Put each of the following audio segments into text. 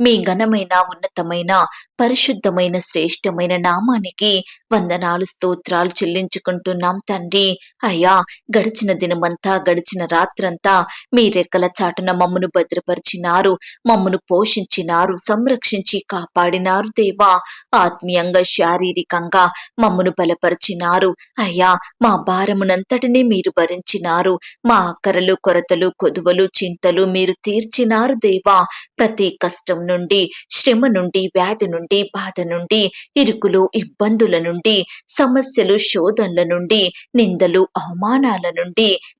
మీ ఘనమైన ఉన్నతమైన పరిశుద్ధమైన శ్రేష్టమైన నామానికి వందనాలు స్తోత్రాలు చెల్లించుకుంటున్నాం తండ్రి. అయ్యా గడిచిన దినమంతా గడిచిన రాత్రంతా మీ రెక్కల చాటున మమ్మను భద్రపరిచినారు మమ్మను పోషించినారు సంరక్షించి కాపాడినారు దేవా. ఆత్మీయంగా శారీరకంగా మమ్మను బలపరిచినారు. అయ్యా మా భారమునంతటినీ మీరు భరించినారు. మా అక్కరలు కొరతలు కొదువలు చింతలు మీరు తీర్చినారు దేవా. ప్రతి కష్టం నుండి శ్రమ నుండి వ్యాధి నుండి బాధ నుండి ఇరుకులు ఇబ్బందుల నుండి సమస్యలు శోధనల నుండి నిందలు అవమానాల నుండి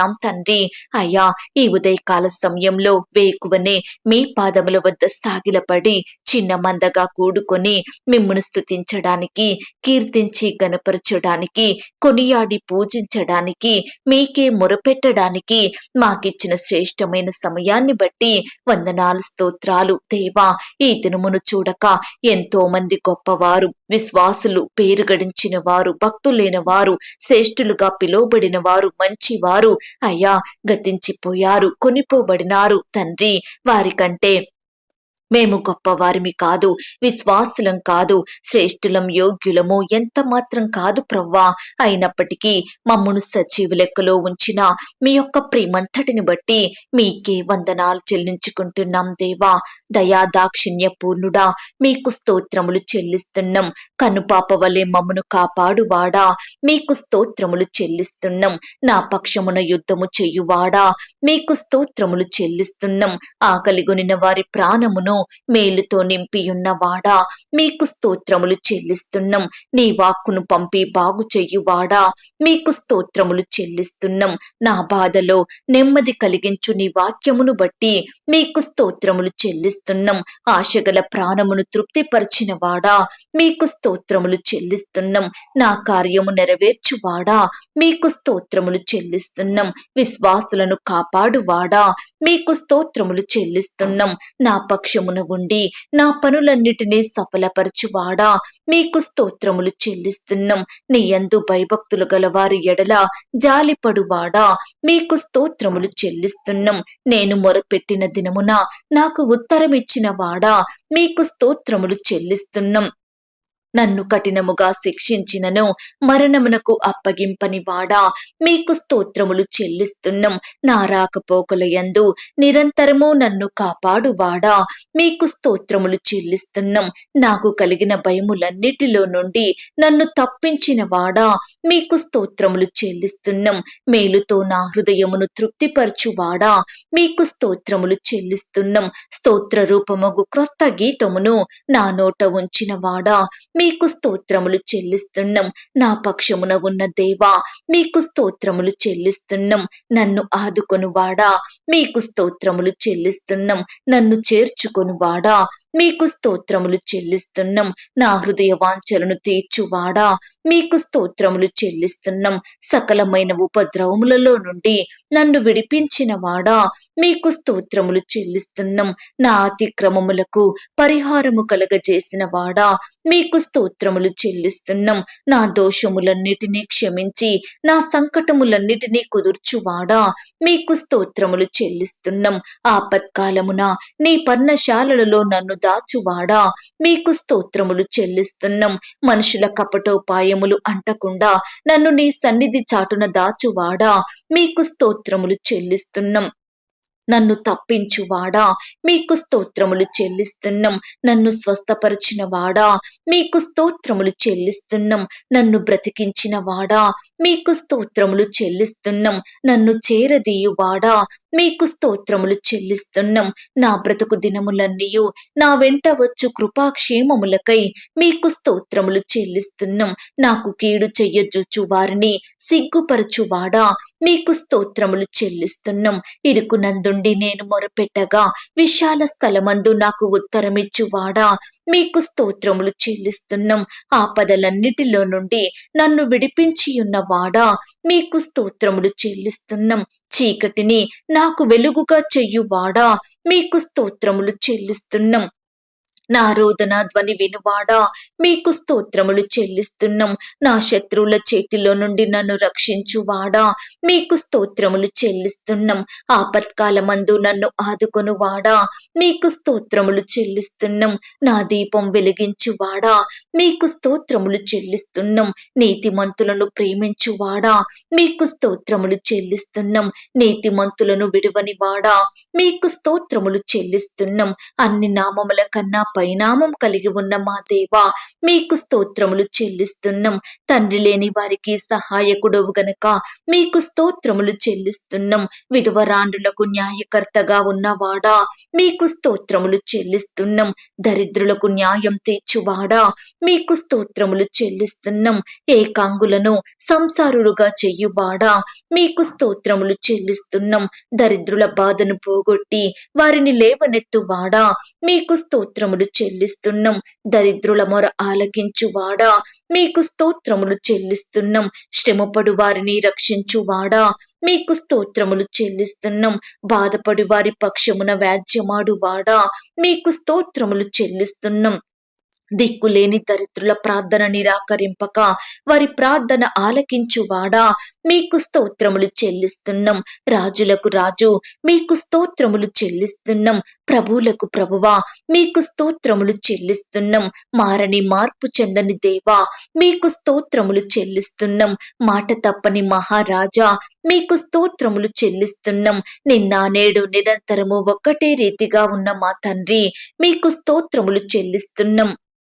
చెల్లించుకుంటున్నాం తండ్రి. అయ్యా ఈ ఉదయకాల సమయంలో వేకువనే మీ పాదముల వద్ద సాగిలపడి చిన్న మందగా కూడుకొని మిమ్మను స్తుతించడానికి కీర్తించి గనపరచడానికి కొనియాడి పూజించడానికి మీకే మొరపెట్టడానికి మాకిచ్చిన శ్రేష్టమైన సమయాన్ని బట్టి వందనాలు స్తోత్రాలు. దేవా ఈ దినమును చూడక ఎంతో మంది గొప్పవారు విశ్వాసులు పేరు గడించిన వారు భక్తులైన వారు శ్రేష్ఠులుగా పిలువబడిన వారు మంచివారు అయ్యా గతించిపోయారు కొనిపోబడినారు తండ్రి వారికంటే. మేము గొప్పవారిమి కాదు విశ్వాసులం కాదు శ్రేష్ఠులం యోగ్యులము ఎంత మాత్రం కాదు ప్రవ్వా. అయినప్పటికీ మమ్మను సజీవు లెక్కలో ఉంచిన మీ యొక్క ప్రేమంతటిని బట్టి మీకే వందనాలు చెల్లించుకుంటున్నాం దేవా. దయా దాక్షిణ్య పూర్ణుడా మీకు స్తోత్రములు చెల్లిస్తున్నాం. కనుపాప వలె మమ్మను కాపాడువాడా మీకు స్తోత్రములు చెల్లిస్తున్నాం. నా పక్షమున యుద్ధము చెయ్యువాడా మీకు స్తోత్రములు చెల్లిస్తున్నాం. ఆకలిగొనిన వారి ప్రాణమును మేలుతో నింపియున్నవాడా? మీకు స్తోత్రములు చెల్లిస్తున్నాం. నీ వాక్కును పంపి బాగు చెయ్యువాడా మీకు స్తోత్రములు చెల్లిస్తున్నాం. నా బాధలో నెమ్మది కలిగించు నీ వాక్యమును బట్టి మీకు స్తోత్రములు చెల్లిస్తున్నాం. ఆశగల ప్రాణమును తృప్తిపరిచిన వాడా మీకు స్తోత్రములు చెల్లిస్తున్నాం. నా కార్యము నెరవేర్చువాడా? మీకు స్తోత్రములు చెల్లిస్తున్నాం. విశ్వాసులను కాపాడువాడా? మీకు స్తోత్రములు చెల్లిస్తున్నాం. నా పక్షము పక్షమున ఉండి నా పనులన్నిటినీ సఫలపరచువాడా. మీకు స్తోత్రములు చెల్లిస్తున్నాం. నీ యందు భయభక్తులు గలవారి ఎడల జాలిపడువాడా. మీకు స్తోత్రములు చెల్లిస్తున్నాం. నేను మొరపెట్టిన దినమున నాకు ఉత్తరమిచ్చిన వాడా మీకు స్తోత్రములు చెల్లిస్తున్నాం. నన్ను కఠినముగా శిక్షించినను మరణమునకు అప్పగింపని వాడా మీకు స్తోత్రములు చెల్లిస్తున్నాం. నా రాకపోకల యందు నిరంతరము నన్ను కాపాడువాడా? మీకు స్తోత్రములు చెల్లిస్తున్నాం. నాకు కలిగిన భయములన్నిటిలో నుండి నన్ను తప్పించిన వాడా మీకు స్తోత్రములు చెల్లిస్తున్నాం. మేలుతో నా హృదయమును తృప్తిపరచువాడా? మీకు స్తోత్రములు చెల్లిస్తున్నాం. స్తోత్ర రూపముగు క్రొత్త గీతమును నా నోట ఉంచిన వాడా మీకు స్తోత్రములు చెల్లిస్తున్నాం. నా పక్షమున ఉన్న దేవా మీకు స్తోత్రములు చెల్లిస్తున్నాం. నన్ను ఆదుకొనువాడా మీకు స్తోత్రములు చెల్లిస్తున్నాం. నన్ను చేర్చుకొనువాడా వాడా మీకు స్తోత్రములు చెల్లిస్తున్నాం. నా హృదయ వాంఛలను తీర్చువాడా? మీకు స్తోత్రములు చెల్లిస్తున్నాం. సకలమైన ఉపద్రవములలో నుండి నన్ను విడిపించిన వాడా మీకు స్తోత్రములు చెల్లిస్తున్నాం. నా అతిక్రమములకు పరిహారము కలగజేసిన వాడా మీకు స్తోత్రములు చెల్లిస్తున్నాం. నా దోషములన్నిటినీ క్షమించి నా సంకటములన్నిటినీ కుదుర్చువాడా? మీకు స్తోత్రములు చెల్లిస్తున్నాం. ఆపత్కాలమున నీ పర్ణశాలలలో నన్ను దాచువాడా? మీకు స్తోత్రములు చెల్లిస్తున్నాం. మనుషుల కపటోపాయములు అంటకుండా నన్ను నీ సన్నిధి చాటున దాచువాడా? మీకు స్తోత్రములు చెల్లిస్తున్నాం. నన్ను తప్పించువాడా? మీకు స్తోత్రములు చెల్లిస్తున్నాం. నన్ను స్వస్థపరిచిన వాడా మీకు స్తోత్రములు చెల్లిస్తున్నాం. నన్ను బ్రతికించిన వాడా మీకు స్తోత్రములు చెల్లిస్తున్నాం. నన్ను చేరదీయువాడా? మీకు స్తోత్రములు చెల్లిస్తున్నాం. నా బ్రతుకు దినములన్నీయు నా వెంట వచ్చు కృపాక్షేమములకై మీకు స్తోత్రములు చెల్లిస్తున్నాం. నాకు కీడు చెయ్యజొచ్చు వారిని సిగ్గుపరచువాడా? మీకు స్తోత్రములు చెల్లిస్తున్నాం. ఇరుకునందుండి నేను మొరపెట్టగా విశాల స్థలమందు నాకు ఉత్తరమిచ్చువాడా? మీకు స్తోత్రములు చెల్లిస్తున్నాం. ఆపదలన్నిటిలో నుండి నన్ను విడిపించి ఉన్నవాడా మీకు స్తోత్రములు చెల్లిస్తున్నాం. చీకటిని నాకు వెలుగుగా చెయ్యువాడా మీకు స్తోత్రములు చెల్లిస్తున్నాం. నా రోదన ధ్వని వినువాడా? మీకు స్తోత్రములు చెల్లిస్తున్నాం. నా శత్రువుల చేతిలో నుండి నన్ను రక్షించువాడా? మీకు స్తోత్రములు చెల్లిస్తున్నాం. ఆపత్కాలమందు నన్ను ఆదుకొనువాడా? మీకు స్తోత్రములు చెల్లిస్తున్నాం. నా దీపం వెలిగించువాడా? మీకు స్తోత్రములు చెల్లిస్తున్నాం. నీతిమంతులను ప్రేమించువాడా? మీకు స్తోత్రములు చెల్లిస్తున్నాం. నీతిమంతులను విడువని వాడా మీకు స్తోత్రములు చెల్లిస్తున్నాం. అన్ని నామముల కన్నా పరిణామం కలిగి ఉన్న మా దేవా మీకు స్తోత్రములు చెల్లిస్తున్నాం. తండ్రి లేని వారికి సహాయకుడవు గనక మీకు స్తోత్రములు చెల్లిస్తున్నాం. విధవరాండ్రులకు న్యాయకర్తగా ఉన్నవాడా మీకు స్తోత్రములు చెల్లిస్తున్నాం. దరిద్రులకు న్యాయం తీర్చువాడా మీకు స్తోత్రములు చెల్లిస్తున్నాం. ఏకాంగులను సంసారులుగా చెయ్యువాడా మీకు స్తోత్రములు చెల్లిస్తున్నాం. దరిద్రుల బాధను పోగొట్టి వారిని లేవనెత్తువాడా మీకు స్తోత్రములు చెల్లిస్తున్నాం. దరిద్రుల మొర ఆలకించువాడా? మీకు స్తోత్రములు చెల్లిస్తున్నాం. శ్రమపడు వారిని రక్షించువాడా? మీకు స్తోత్రములు చెల్లిస్తున్నాం. బాధపడు వారి పక్షమున వ్యాజ్యమాడువాడా? మీకు స్తోత్రములు చెల్లిస్తున్నాం. దిక్కులేని దరిద్రుల ప్రార్థన నిరాకరింపక వారి ప్రార్థన ఆలకించువాడా? మీకు స్తోత్రములు చెల్లిస్తున్నాం. రాజులకు రాజు మీకు స్తోత్రములు చెల్లిస్తున్నాం. ప్రభువులకు ప్రభువా మీకు స్తోత్రములు చెల్లిస్తున్నాం. మారని మార్పు చెందని దేవా మీకు స్తోత్రములు చెల్లిస్తున్నాం. మాట తప్పని మహారాజా మీకు స్తోత్రములు చెల్లిస్తున్నాం. నిన్న నేడు నిరంతరము ఒక్కటే రీతిగా ఉన్న మా తండ్రి మీకు స్తోత్రములు చెల్లిస్తున్నాం.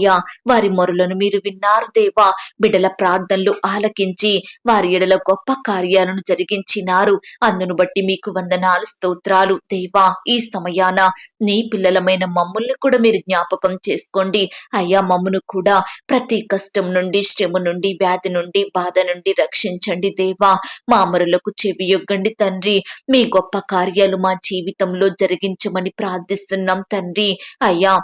అయ్యా. వారి మొరలను మీరు విన్నారు దేవా. బిడ్డల ప్రార్థనలు ఆలకించి వారి ఎడల గొప్ప కార్యాలను జరిగించినారు. అందును బట్టి మీకు వందనాలు స్తోత్రాలు. దేవా ఈ సమయాన నీ పిల్లలమైన మమ్ముల్ని కూడా మీరు జ్ఞాపకం చేసుకోండి. అయ్యా మమ్మును కూడా ప్రతి కష్టం నుండి శ్రమ నుండి వ్యాధి నుండి బాధ నుండి రక్షించండి దేవా. మా అమరులకు చెవి యొగ్గండి తండ్రి. మీ గొప్ప కార్యాలు మా జీవితంలో జరిగించమని ప్రార్థిస్తున్నాం తండ్రి. అయ్యా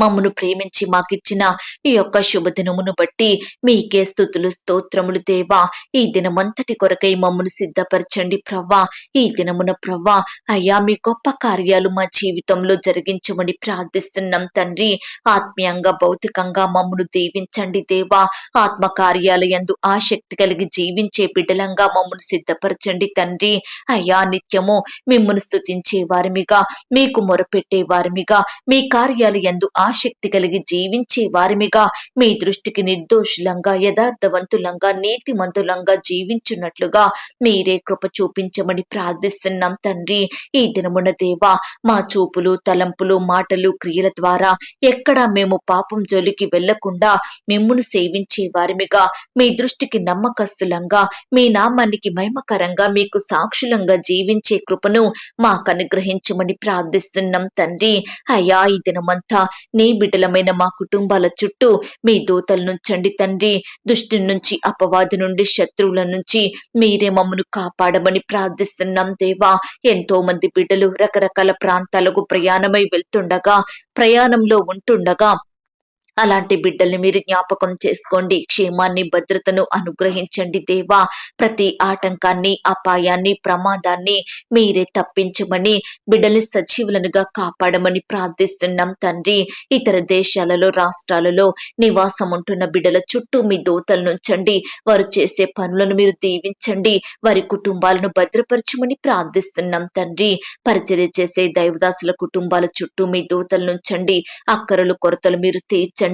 మమ్మను ప్రేమించి మాకిచ్చిన ఈ యొక్క శుభదినమును బట్టి మీకే స్థుతులు స్తోత్రములు దేవా. ఈ దినమంతటి కొరకై మమ్మను సిద్ధపరచండి ప్రవ్వా. ఈ దినమున ప్రవ్వా అయ్యా మీ గొప్ప కార్యాలు మా జీవితంలో జరిగించమని ప్రార్థిస్తున్నాం తండ్రి. ఆత్మీయంగా భౌతికంగా మమ్మను దీవించండి దేవా. ఆత్మ కార్యాల యందు ఆసక్తి కలిగి జీవించే బిడ్డలంగా మమ్మను సిద్ధపరచండి తండ్రి. అయ్యా నిత్యము మిమ్మను స్తుతించే వారిమిగా మీకు మొరపెట్టే వారిమిగా మీ కార్యాలు ఆ ఆసక్తి కలిగి జీవించే వారిమిగా మీ దృష్టికి నిర్దోషులంగా యథార్థవంతులంగా నీతిమంతులంగా జీవించున్నట్లుగా మీరే కృప చూపించమని ప్రార్థిస్తున్నాం తండ్రి. ఈ దినమున దేవా మా చూపులు తలంపులు మాటలు క్రియల ద్వారా ఎక్కడా మేము పాపం జోలికి వెళ్ళకుండా మిమ్మును సేవించే వారిమిగా మీ దృష్టికి నమ్మకస్తులంగా మీ నామానికి మహిమకరంగా మీకు సాక్షులంగా జీవించే కృపను మాకు అనుగ్రహించమని ప్రార్థిస్తున్నాం తండ్రి. అయ్యా ఈ దినమంతా నీ బిడ్డలమైన మా కుటుంబాల చుట్టూ మీ దూతల నుంచండి తండ్రి. దుష్టి నుంచి అపవాది నుండి శత్రువుల నుంచి మీరే మమ్మను కాపాడమని ప్రార్థిస్తున్నాం దేవా. ఎంతో మంది బిడ్డలు రకరకాల ప్రాంతాలకు ప్రయాణమై వెళ్తుండగా ప్రయాణంలో ఉంటుండగా అలాంటి బిడ్డల్ని మీరు జ్ఞాపకం చేసుకోండి. క్షేమాన్ని భద్రతను అనుగ్రహించండి దేవా. ప్రతి ఆటంకాన్ని అపాయాన్ని ప్రమాదాన్ని మీరే తప్పించమని బిడ్డల్ని సజీవులనుగా కాపాడమని ప్రార్థిస్తున్నాం తండ్రి. ఇతర దేశాలలో రాష్ట్రాలలో నివాసం ఉంటున్న బిడ్డల చుట్టూ మీ దూతలు నుంచండి వారు చేసే పనులను మీరు దీవించండి. వారి కుటుంబాలను భద్రపరచమని ప్రార్థిస్తున్నాం తండ్రి. పరిచర్య చేసే దైవదాసుల కుటుంబాల చుట్టూ మీ దూతలు నుంచండి అక్కరలు కొరతలు మీరు తీర్చండి.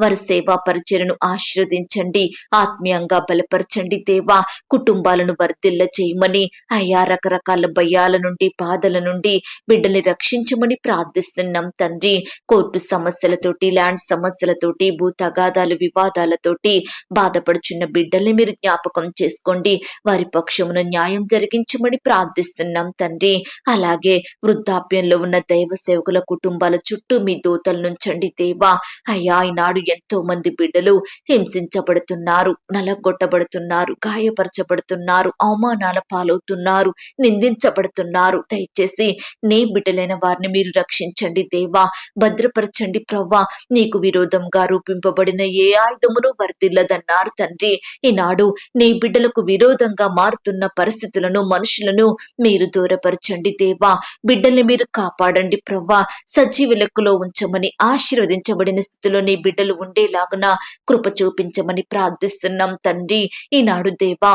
వారి సేవా పరిచయను ఆశీర్వదించండి. ఆత్మీయంగా బలపరచండి దేవా. కుటుంబాలను వర్ధిల్ల చేయమని అయా రకరకాల భయాల నుండి బాధల నుండి బిడ్డల్ని రక్షించమని ప్రార్థిస్తున్నాం తండ్రి. కోర్టు సమస్యలతోటి ల్యాండ్ సమస్యలతోటి భూ తగాదాలు వివాదాలతోటి బాధపడుచున్న బిడ్డల్ని మీరు జ్ఞాపకం చేసుకోండి. వారి పక్షమున న్యాయం జరిగించమని ప్రార్థిస్తున్నాం తండ్రి. అలాగే వృద్ధాప్యంలో ఉన్న దైవ సేవకుల కుటుంబాల చుట్టూ మీ దూతల నుంచండి దేవా. అయ్యా ఈనాడు ఎంతో మంది బిడ్డలు హింసించబడుతున్నారు నలగొట్టబడుతున్నారు గాయపరచబడుతున్నారు అవమానాల పాలవుతున్నారు నిందించబడుతున్నారు. దయచేసి నీ బిడ్డలైన వారిని మీరు రక్షించండి దేవా భద్రపరచండి ప్రవ్వా. నీకు విరోధంగా రూపింపబడిన ఏ ఆయుధమును వర్తిల్లదన్నారు తండ్రి. ఈనాడు నీ బిడ్డలకు విరోధంగా మారుతున్న పరిస్థితులను మనుషులను మీరు దూరపరచండి దేవా. బిడ్డల్ని మీరు కాపాడండి ప్రవ్వా. సజీవ లెక్కలో ఉంచమని ఆశీర్వదించబడిన స్థితిలో నీ బిడ్డలు ఉండేలాగున కృప చూపించమని ప్రార్థిస్తున్నాం తండ్రి. ఈనాడు దేవా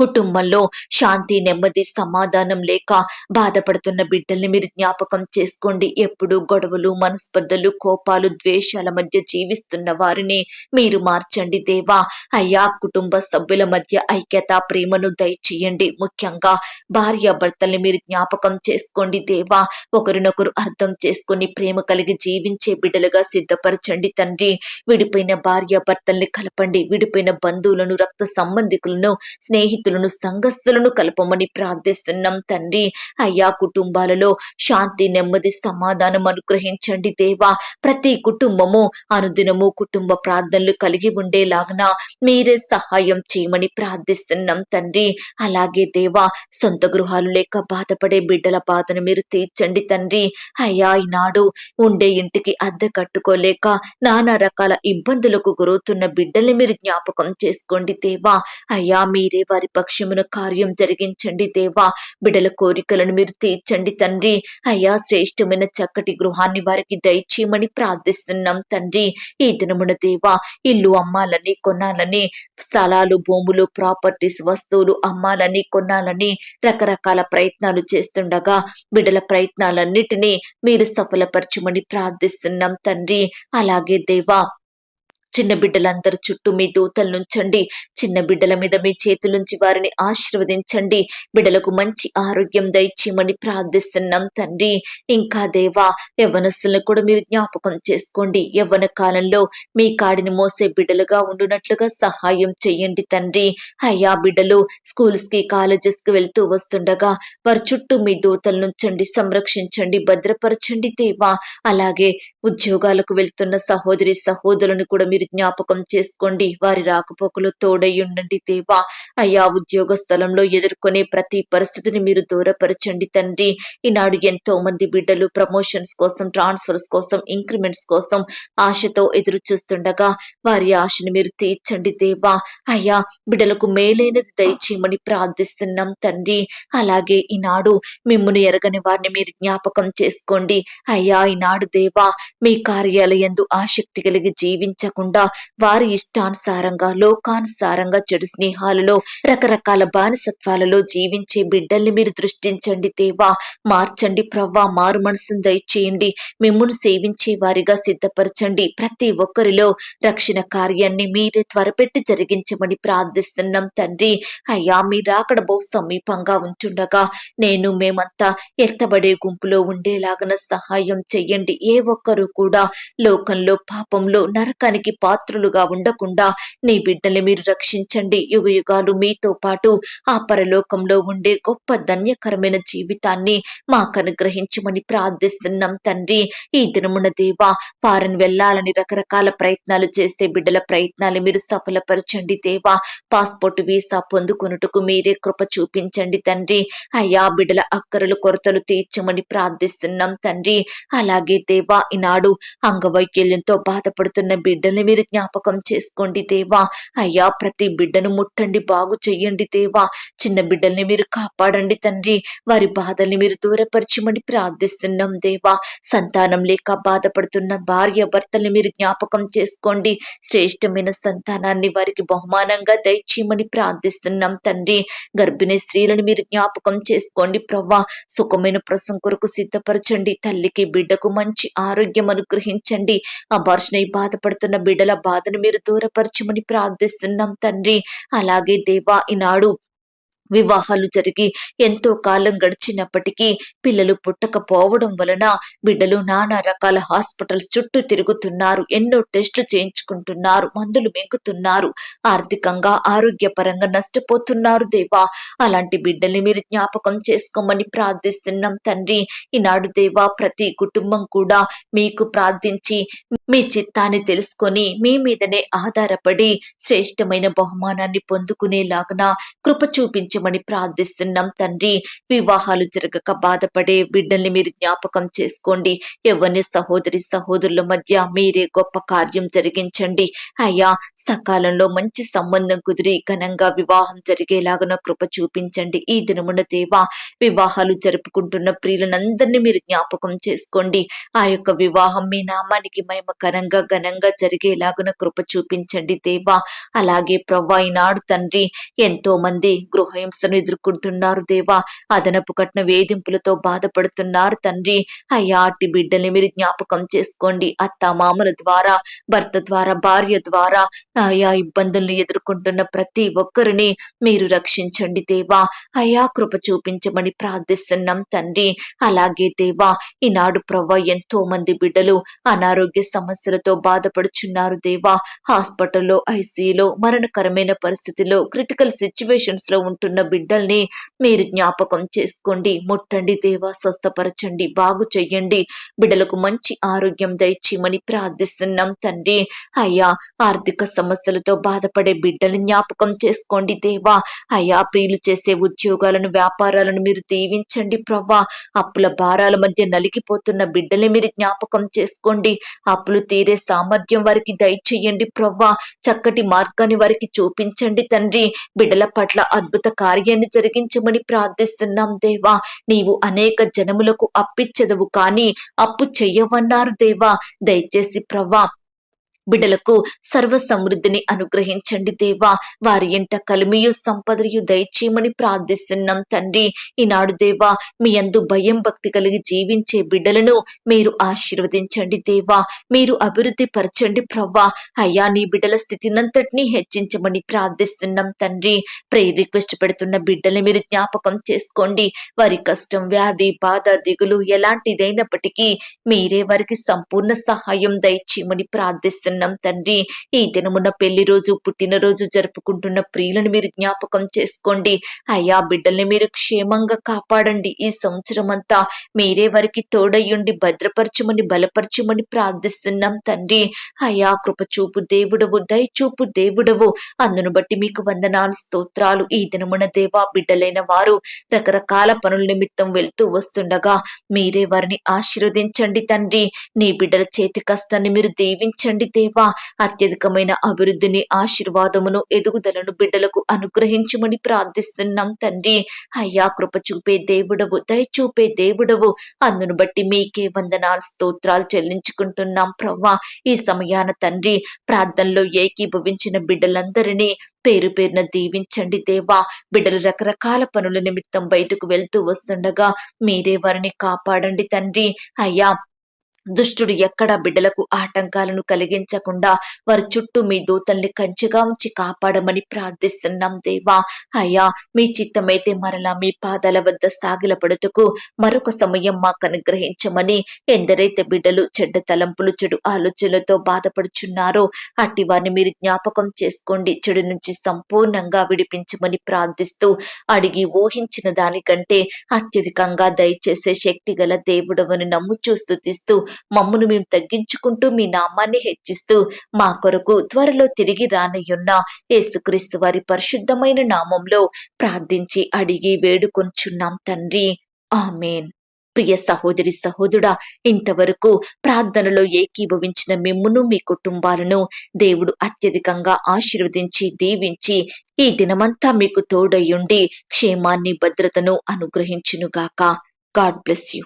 కుటుంబంలో శాంతి నెమ్మది సమాధానం లేక బాధపడుతున్న బిడ్డల్ని మీరు జ్ఞాపకం చేసుకోండి. ఎప్పుడు గొడవలు మనస్పర్ధలు కోపాలు ద్వేషాల మధ్య జీవిస్తున్న వారిని మీరు మార్చండి దేవా. అయ్యా కుటుంబ సభ్యుల మధ్య ఐక్యత ప్రేమను దయచేయండి. ముఖ్యంగా భార్య భర్తల్ని మీరు జ్ఞాపకం చేసుకోండి దేవా. ఒకరినొకరు అర్థం చేసుకొని ప్రేమ కలిగి జీవించే బిడ్డలుగా సిద్ధపరచండి తండ్రి. విడిపోయిన భార్య భర్తల్ని కలపండి. విడిపోయిన బంధువులను రక్త సంబంధికులను స్నేహితులను సంఘస్థులను కలపమని ప్రార్థిస్తున్నాం తండ్రి. అయ్యా కుటుంబాలలో శాంతి నెమ్మది సమాధానం అనుగ్రహించండి దేవా. ప్రతి కుటుంబము అనుదినము కుటుంబ ప్రార్థనలు కలిగి ఉండేలాగన మీరే సహాయం చేయమని ప్రార్థిస్తున్నాం తండ్రి. అలాగే దేవా సొంత గృహాలు లేక బాధపడే బిడ్డల బాధను మీరు తీర్చండి తండ్రి. అయ్యా ఈనాడు ఉండే ఇంటికి అద్దె కట్టుకోలేక నానా రకాల ఇబ్బందులకు గురవుతున్న బిడ్డల్ని మీరు జ్ఞాపకం చేసుకోండి దేవా. అయ్యా మీరే వారి పక్షమున కార్యం జరిగించండి దేవా. బిడ్డల కోరికలను మీరు తీర్చండి తండ్రి. అయ్యా శ్రేష్టమైన చక్కటి గృహాన్ని వారికి దయచేయమని ప్రార్థిస్తున్నాం తండ్రి. ఈ దినమున దేవా ఇల్లు అమ్మాలని కొనాలని స్థలాలు భూములు ప్రాపర్టీస్ వస్తువులు అమ్మాలని కొనాలని రకరకాల ప్రయత్నాలు చేస్తుండగా బిడ్డల ప్రయత్నాలన్నిటినీ మీరు సఫలపరచమని ప్రార్థిస్తున్నాం తండ్రి. అలాగే దేవా చిన్న బిడ్డలందరి చుట్టూ మీ దూతలనుంచండి చిన్న బిడ్డల మీద మీ చేతులుంచి వారిని ఆశీర్వదించండి. బిడ్డలకు మంచి ఆరోగ్యం దయచేయమని ప్రార్థిస్తున్నాం తండ్రి. ఇంకా దేవా యవ్వనస్తులను కూడా మీరు జ్ఞాపకం చేసుకోండి. యవ్వన కాలంలో మీ కాడిని మోసే బిడ్డలుగా ఉండునట్లుగా సహాయం చేయండి తండ్రి. అయ్యా బిడ్డలు స్కూల్స్కి కాలేజెస్కి వెళ్తూ వస్తుండగా వారి చుట్టూ మీ దూతల నుంచండి సంరక్షించండి భద్రపరచండి దేవా. అలాగే ఉద్యోగాలకు వెళ్తున్న సహోదరి సహోదరుని కూడా మీరు జ్ఞాపకం చేసుకోండి. వారి రాకపోకలు తోడయ్యుండండి ఉండండి దేవా. అయ్యా ఉద్యోగ స్థలంలో ఎదుర్కొనే ప్రతి పరిస్థితిని మీరు దూరపరచండి తండ్రి. ఈనాడు ఎంతో మంది బిడ్డలు ప్రమోషన్స్ కోసం ట్రాన్స్ఫర్స్ కోసం ఇంక్రిమెంట్స్ కోసం ఆశతో ఎదురు చూస్తుండగా వారి ఆశను మీరు తీర్చండి దేవా. అయ్యా బిడ్డలకు మేలైనది దయచేయమని ప్రార్థిస్తున్నాం తండ్రి. అలాగే ఈనాడు మిమ్మును ఎరగని వారిని మీరు జ్ఞాపకం చేసుకోండి. అయ్యా ఈనాడు దేవా మీ కార్యాలయందు ఆసక్తి కలిగి జీవించకుండా వారి ఇష్టానుసారంగా లోకానుసారంగా చెడు స్నేహాలలో రకరకాల బానిసత్వాలలో జీవించే బిడ్డల్ని మీరు దృష్టించండి దేవా. మార్చండి ప్రవ్వా మారు మనసును దయచేయండి. మిమ్మును సేవించే వారిగా సిద్ధపరచండి. ప్రతి ఒక్కరిలో రక్షణ కార్యాన్ని మీరే త్వరపెట్టి జరిగించమని ప్రార్థిస్తున్నాం తండ్రి. అయ్యా మీ రాకడ బహు సమీపంగా ఉంటుండగా నేను మేమంతా ఎత్తబడే గుంపులో ఉండేలాగన సహాయం చెయ్యండి. ఏ ఒక్కరూ కూడా లోకంలో పాపంలో నరకానికి పాత్రులుగా ఉండకుండా నీ బిడ్డల్ని మీరు రక్షించండి. యుగయుగాలు మీతో పాటు ఆ పరలోకంలో ఉండే గొప్ప ధన్యకరమైన జీవితాన్ని మాకు అనుగ్రహించమని ప్రార్థిస్తున్నాం తండ్రి. ఈ దినమున దేవా ఫారెన్ వెళ్ళాలని రకరకాల ప్రయత్నాలు చేస్తే బిడ్డల ప్రయత్నాలు మీరు సఫలపరచండి దేవా. పాస్పోర్ట్ వీసా పొందుకొనుటకు మీరే కృప చూపించండి తండ్రి. అయ్యా బిడ్డల అక్కరలు కొరతలు తీర్చమని ప్రార్థిస్తున్నాం తండ్రి. అలాగే దేవా ఈనాడు అంగవైకల్యంతో బాధపడుతున్న బిడ్డల్ని మీరు జ్ఞాపకం చేసుకోండి దేవా. అయ్యా ప్రతి బిడ్డను ముట్టండి బాగు చెయ్యండి దేవా. చిన్న బిడ్డల్ని మీరు కాపాడండి తండ్రి. వారి బాధల్ని మీరు దూరపరచమని ప్రార్థిస్తున్నాం దేవా. సంతానం లేక బాధపడుతున్న భార్య భర్తల్ని మీరు జ్ఞాపకం చేసుకోండి. శ్రేష్టమైన సంతానాన్ని వారికి బహుమానంగా దయచేయమని ప్రార్థిస్తున్నాం తండ్రి. గర్భిణీ స్త్రీలను మీరు జ్ఞాపకం చేసుకోండి ప్రవ్వా. సుఖమైన ప్రసం కొరకు సిద్ధపరచండి. తల్లికి బిడ్డకు మంచి ఆరోగ్యం అనుగ్రహించండి. ఆ బాధపడుతున్న బాధపడుతున్న బిడ్డల బాధను మీరు దూరపరచమని ప్రార్థిస్తున్నాం తండ్రి. అలాగే దేవా ఈనాడు వివాహాలు జరిగి ఎంతో కాలం గడిచినప్పటికీ పిల్లలు పుట్టకపోవడం వలన బిడ్డలు నానా రకాల హాస్పిటల్స్ చుట్టూ తిరుగుతున్నారు. ఎన్నో టెస్టులు చేయించుకుంటున్నారు. మందులు మింగుతున్నారు ఆర్థికంగా ఆరోగ్యపరంగా నష్టపోతున్నారు దేవా. అలాంటి బిడ్డల్ని మీరు జ్ఞాపకం చేసుకోమని ప్రార్థిస్తున్నాం తండ్రి. ఈనాడు దేవా ప్రతి కుటుంబం కూడా మీకు ప్రార్థించి మీ చిత్తాన్ని తెలుసుకొని మీ మీదనే ఆధారపడి శ్రేష్టమైన బహుమానాన్ని పొందుకునేలాగన కృప చూపించమని ప్రార్థిస్తున్నాం తండ్రి. వివాహాలు జరగక బాధపడే బిడ్డల్ని మీరు జ్ఞాపకం చేసుకోండి. ఎవరిని సహోదరి సహోదరుల మధ్య మీరే గొప్ప కార్యం జరిగించండి. అయ్యా సకాలంలో మంచి సంబంధం కుదిరి ఘనంగా వివాహం జరిగేలాగున కృప చూపించండి. ఈ దినమున దేవా వివాహాలు జరుపుకుంటున్న ప్రియులనందరినీ మీరు జ్ఞాపకం చేసుకోండి. ఆ యొక్క వివాహం మీ నామానికి మహిమకరంగా ఘనంగా జరిగేలాగున కృప చూపించండి దేవా. అలాగే ప్రవ్వా ఈనాడు తండ్రి ఎంతో మంది హింసను ఎదుర్కొంటున్నారు దేవా. అదనపు కట్న వేధింపులతో బాధపడుతున్నారు తండ్రి. అయ్యా అట్టి బిడ్డల్ని మీరు జ్ఞాపకం చేసుకోండి. అత్త మామల ద్వారా భర్త ద్వారా భార్య ద్వారా ఆయా ఇబ్బందుల్ని ఎదుర్కొంటున్న ప్రతి ఒక్కరిని మీరు రక్షించండి దేవా. అయా కృప చూపించమని ప్రార్థిస్తున్నాం తండ్రి. అలాగే దేవా ఈనాడు ప్రవ్వ ఎంతో మంది బిడ్డలు అనారోగ్య సమస్యలతో బాధపడుచున్నారు దేవా. హాస్పిటల్లో ఐసీలో మరణకరమైన పరిస్థితిలో క్రిటికల్ సిచ్యువేషన్స్లో ఉంటున్న బిడ్డల్ని మీరు జ్ఞాపకం చేసుకోండి. ముట్టండి దేవా స్వస్థపరచండి బాగు చెయ్యండి. బిడ్డలకు మంచి ఆరోగ్యం దయచేయమని ప్రార్థిస్తున్నాం తండ్రి. అయ్యా ఆర్థిక సమస్యలతో బాధపడే బిడ్డల్ని జ్ఞాపకం చేసుకోండి దేవా. అయ్యా ప్రియులు చేసే ఉద్యోగాలను వ్యాపారాలను మీరు దీవించండి ప్రవ్వా. అప్పుల భారాల మధ్య నలిగిపోతున్న బిడ్డల్ని మీరు జ్ఞాపకం చేసుకోండి. అప్పులు తీరే సామర్థ్యం వారికి దయచేయండి ప్రవ్వా. చక్కటి మార్గాన్ని వారికి చూపించండి తండ్రి. బిడ్డల పట్ల అద్భుత కార్యాన్ని జరిగించమని ప్రార్థిస్తున్నాం దేవా. నీవు అనేక జనములకు అప్పిచ్చదవు కానీ అప్పు చెయ్యవన్నారు దేవా. దయచేసి ప్రవ్వా బిడ్డలకు సర్వ సమృద్ధిని అనుగ్రహించండి దేవా. వారి ఎంట కలిమియు సంపదయు దయచేయమని ప్రార్థిస్తున్నాం తండ్రి. ఈనాడు దేవా మీ అందు భయం భక్తి కలిగి జీవించే బిడ్డలను మీరు ఆశీర్వదించండి దేవా. మీరు అభివృద్ధి పరచండి ప్రవ్వా. అయ్యా నీ బిడ్డల స్థితినంతటినీ హెచ్చించమని ప్రార్థిస్తున్నాం తండ్రి. ప్రే రిక్వెస్ట్ పెడుతున్న బిడ్డల్ని మీరు జ్ఞాపకం చేసుకోండి. వారి కష్టం వ్యాధి బాధ దిగులు ఎలాంటిదైనప్పటికీ మీరే వారికి సంపూర్ణ సహాయం దయచేయమని ప్రార్థిస్తున్నాం. తండ్రి. ఈ దినమున పెళ్ళి రోజు పుట్టినరోజు జరుపుకుంటున్న ప్రియులను మీరు జ్ఞాపకం చేసుకోండి. అయ్యా బిడ్డల్ని మీరు క్షేమంగా కాపాడండి. ఈ సంవత్సరం అంతా మీరే వారికి తోడయ్యుండి భద్రపరచమని బలపరచమని ప్రార్థిస్తున్నాం తండ్రి. అయా కృపచూపు దేవుడవు దయచూపు దేవుడవు. అందును బట్టి మీకు వందనాలు స్తోత్రాలు. ఈ దినమున దేవా బిడ్డలైన వారు రకరకాల పనుల నిమిత్తం వెళ్తూ వస్తుండగా మీరే వారిని ఆశీర్వదించండి తండ్రి. నీ బిడ్డల చేతి కష్టాన్ని మీరు దీవించండి దేవా అత్యధికమైన అభివృద్ధిని ఆశీర్వాదమును ఎదుగుదలను బిడ్డలకు అనుగ్రహించమని ప్రార్థిస్తున్నాం తండ్రి. అయ్యా కృప చూపే దేవుడవు దయచూపే దేవుడవు. అందును బట్టి మీకే వందనాలు స్తోత్రాలు చెల్లించుకుంటున్నాం ప్రవ్వా. ఈ సమయాన తండ్రి ప్రార్థనలో ఏకీభవించిన బిడ్డలందరినీ పేరు పేరున దీవించండి దేవా. బిడ్డలు రకరకాల పనుల నిమిత్తం బయటకు వెళ్తూ వస్తుండగా మీరే వారిని కాపాడండి తండ్రి. అయ్యా దుష్టుడు ఎక్కడ బిడ్డలకు ఆటంకాలను కలిగించకుండా వారి చుట్టూ మీ దూతల్ని కంచిగా ఉంచి కాపాడమని ప్రార్థిస్తున్నాం దేవా. అయ్యా మీ చిత్తమైతే మరలా మీ పాదాల వద్ద సాగిలపడుటకు మరొక సమయం మాకు అనుగ్రహించమని ఎందరైతే బిడ్డలు చెడ్డ తలంపులు చెడు ఆలోచనలతో బాధపడుచున్నారో అట్టి వారిని మీరు జ్ఞాపకం చేసుకోండి. చెడు నుంచి సంపూర్ణంగా విడిపించమని ప్రార్థిస్తూ అడిగి ఊహించిన దానికంటే అత్యధికంగా దయచేసే శక్తి గల దేవుడవని చూస్తూ తీస్తూ మమ్మును మేము తగ్గించుకుంటూ మీ నామాన్ని హెచ్చిస్తూ మా కొరకు త్వరలో తిరిగి రానయ్యున్న యేసుక్రీస్తు వారి పరిశుద్ధమైన నామంలో ప్రార్థించి అడిగి వేడుకొంచున్నాం తండ్రి. ఆమెన్. ప్రియ సహోదరి సహోదరుడా ఇంతవరకు ప్రార్థనలో ఏకీభవించిన మిమ్మును మీ కుటుంబాలను దేవుడు అత్యధికంగా ఆశీర్వదించి దీవించి ఈ దినమంతా మీకు తోడయ్యుండి క్షేమాన్ని భద్రతను అనుగ్రహించునుగాక. God bless you.